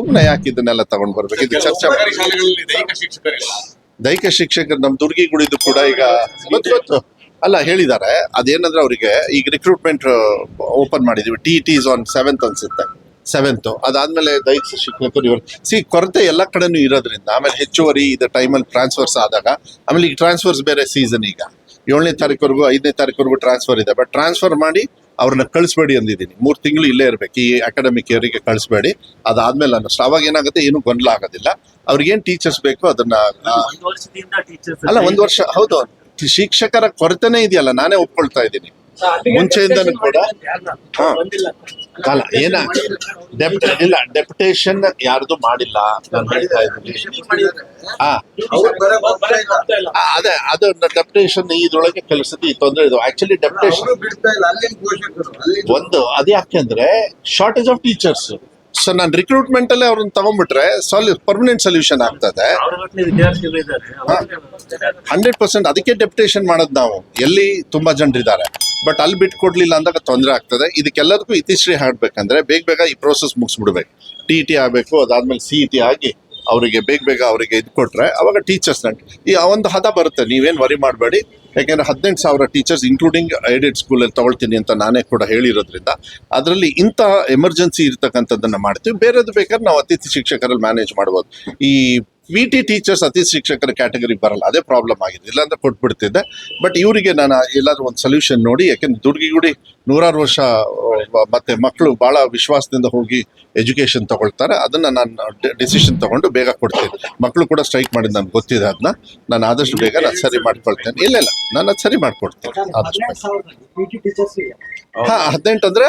ಸುಮ್ಮನೆ ಯಾಕೆ ಇದನ್ನೆಲ್ಲ ತಗೊಂಡ್ ಬರ್ಬೇಕು? ಇದು ಚರ್ಚೆ ದೈಹಿಕ ಶಿಕ್ಷಕರು ನಮ್ ದುರ್ಗಿಗುಡಿದು ಕೂಡ ಈಗ ಗೊತ್ತು ಗೊತ್ತು. ಅಲ್ಲ ಹೇಳಿದ್ದಾರೆ. ಅದೇನಂದ್ರೆ ಅವರಿಗೆ ಈಗ ರಿಕ್ರೂಟ್ಮೆಂಟ್ ಓಪನ್ ಮಾಡಿದೀವಿ. T T is on seventh ಅನ್ಸುತ್ತೆ. ಸೆವೆಂತ್ ಅದಾದ್ಮೇಲೆ ದೈಹಿಕ ಶಿಕ್ಷಕರು ಇವರು. ಸಿ ಕೊರತೆ ಎಲ್ಲ ಕಡೆನೂ ಇರೋದ್ರಿಂದ ಆಮೇಲೆ ಹೆಚ್ಚುವರಿ ಇದು ಟೈಮಲ್ಲಿ ಟ್ರಾನ್ಸ್ಫರ್ಸ್ ಆದಾಗ ಆಮೇಲೆ ಈಗ ಟ್ರಾನ್ಸ್ಫರ್ಸ್ ಬೇರೆ ಸೀಸನ್ ಈಗ. ಏಳನೇ ತಾರೀಕುವರೆಗೂ ಐದನೇ ತಾರೀಕುವರೆಗೂ ಟ್ರಾನ್ಸ್ಫರ್ ಇದೆ. ಬಟ್ ಟ್ರಾನ್ಸ್ಫರ್ ಮಾಡಿ ಅವ್ರನ್ನ ಕಳಿಸ್ಬೇಡಿ ಅಂದಿದ್ದೀನಿ. ಮೂರು ತಿಂಗಳು ಇಲ್ಲೇ ಇರಬೇಕು. ಈ ಅಕಾಡೆಮಿಕ್ ಇಯರಿಗೆ ಕಳಿಸ್ಬೇಡಿ. ಅದಾದ್ಮೇಲೆ ಅನ್ನಿಸ್ತು ಅವಾಗ ಏನಾಗುತ್ತೆ ಏನು ಗೊಂದಲ ಆಗೋದಿಲ್ಲ. ಅವ್ರಿಗೇನು ಟೀಚರ್ಸ್ ಬೇಕು ಅದನ್ನ ಅಲ್ಲ ಒಂದು ವರ್ಷ ಹೌದು. ಶಿಕ್ಷಕರ ಕೊರತೆನೇ ಇದೆಯಲ್ಲ ನಾನೇ ಒಪ್ಕೊಳ್ತಾ ಇದ್ದೀನಿ. ಮುಂಚೆಯಿಂದನೂ ಕೂಡ ಹಾ. ಅಲ್ಲ ಏನ? ಡೆಪ್ಟ ಇಲ್ಲ ಡೆಪ್ಯುಟೇಷನ್ ಯಾರ್ದು ಮಾಡಿಲ್ಲ. ನಾನು ಹೇಳ್ತಾ ಇದ್ದೀನಿ. ಹಾ. ಅದೇ ಅದು ಡೆಪ್ಯುಟೇಷನ್ ಇದ್ರೊಳಗೆ ಕೆಲಸದ ಈ ತೊಂದರೆ ಇದು. ಆಕ್ಚುಲಿ ಡೆಪ್ಯುಟೇಷನ್ ಒಂದು ಅದು ಯಾಕೆಂದ್ರೆ ಶಾರ್ಟೇಜ್ ಆಫ್ ಟೀಚರ್ಸ್ ಸೊ ನಾನು ರಿಕ್ರೂಟ್ಮೆಂಟ್ ಅಲ್ಲೇ ಅವ್ರನ್ನ ತಗೊಂಡ್ಬಿಟ್ರೆ ಸಾಲ್ಯೂ ಪರ್ಮನೆಂಟ್ ಸೊಲ್ಯೂಷನ್ ಆಗ್ತದೆ. ಹಂಡ್ರೆಡ್ ಪರ್ಸೆಂಟ್ ಅದಕ್ಕೆ ಡೆಪ್ಯುಟೇಷನ್ ಮಾಡೋದು ನಾವು. ಎಲ್ಲಿ ತುಂಬಾ ಜನರಿದ್ದಾರೆ. ಬಟ್ ಅಲ್ಲಿ ಬಿಟ್ಕೊಡ್ಲಿಲ್ಲ ಅಂದಾಗ ತೊಂದರೆ ಆಗ್ತದೆ. ಇದಕ್ಕೆಲ್ಲದಕ್ಕೂ ಇತಿಶ್ರೀ ಹಾಡಬೇಕಂದ್ರೆ ಬೇಗ ಬೇಗ ಈ ಪ್ರೋಸೆಸ್ ಮುಗಿಸ್ಬಿಡ್ಬೇಕು. ಟಿ ಟಿ ಆಗಬೇಕು, ಅದಾದ್ಮೇಲೆ ಸಿ ಇ ಟಿ ಆಗಿ ಅವರಿಗೆ ಬೇಗ ಬೇಗ ಅವರಿಗೆ ಇದು ಕೊಟ್ಟರೆ ಅವಾಗ ಟೀಚರ್ಸ್ ಈ ಒಂದು ಹದ ಬರುತ್ತೆ. ನೀವೇನು ವರಿ ಮಾಡಬೇಡಿ. ಯಾಕೆಂದ್ರೆ ಹದಿನೆಂಟು ಸಾವಿರ ಟೀಚರ್ಸ್ ಇನ್ಕ್ಲೂಡಿಂಗ್ ಏಡೆಡ್ ಸ್ಕೂಲಲ್ಲಿ ತಗೊಳ್ತೀನಿ ಅಂತ ನಾನೇ ಕೂಡ ಹೇಳಿರೋದ್ರಿಂದ ಅದರಲ್ಲಿ ಇಂಥ ಎಮರ್ಜೆನ್ಸಿ ಇರ್ತಕ್ಕಂಥದ್ದನ್ನ ಮಾಡ್ತೀವಿ. ಬೇರೆದು ಬೇಕಾದ್ರೆ ನಾವು ಅತಿಥಿ ಶಿಕ್ಷಕರಲ್ಲಿ ಮ್ಯಾನೇಜ್ ಮಾಡ್ಬೋದು. ಈ ವಿ ಟಿ ಟೀಚರ್ಸ್ ಅತಿ ಶಿಕ್ಷಕರ ಕ್ಯಾಟಗರಿ ಬರಲ್ಲ. ಅದೇ ಪ್ರಾಬ್ಲಮ್ ಆಗಿದೆ. ಇಲ್ಲಾಂದ್ರೆ ಕೊಟ್ಬಿಡ್ತಿದ್ದೆ. ಬಟ್ ಇವರಿಗೆ ನಾನು ಎಲ್ಲಾದರೂ ಒಂದು ಸೊಲ್ಯೂಷನ್ ನೋಡಿ ಯಾಕೆಂದ್ರೆ ದುರ್ಗಿಗುಡಿ ನೂರಾರು ವರ್ಷ ಮತ್ತೆ ಮಕ್ಕಳು ಬಹಳ ವಿಶ್ವಾಸದಿಂದ ಹೋಗಿ ಎಜುಕೇಶನ್ ತಗೊಳ್ತಾರೆ. ಅದನ್ನ ನಾನು ಡಿಸಿಷನ್ ತಗೊಂಡು ಬೇಗ ಕೊಡ್ತೀನಿ. ಮಕ್ಕಳು ಕೂಡ ಸ್ಟ್ರೈಕ್ ಮಾಡಿದ್ ನನ್ಗೆ ಗೊತ್ತಿದೆ ಅದನ್ನ ನಾನು ಆದಷ್ಟು ಬೇಗ ನಾನು ಸರಿ ಮಾಡ್ಕೊಳ್ತೇನೆ. ಇಲ್ಲ ಇಲ್ಲ. ನಾನು ಅದು ಸರಿ ಮಾಡ್ಕೊಡ್ತೇನೆ. ಆದಷ್ಟು. ಹಾ ಹದಿನೆಂಟು ಅಂದ್ರೆ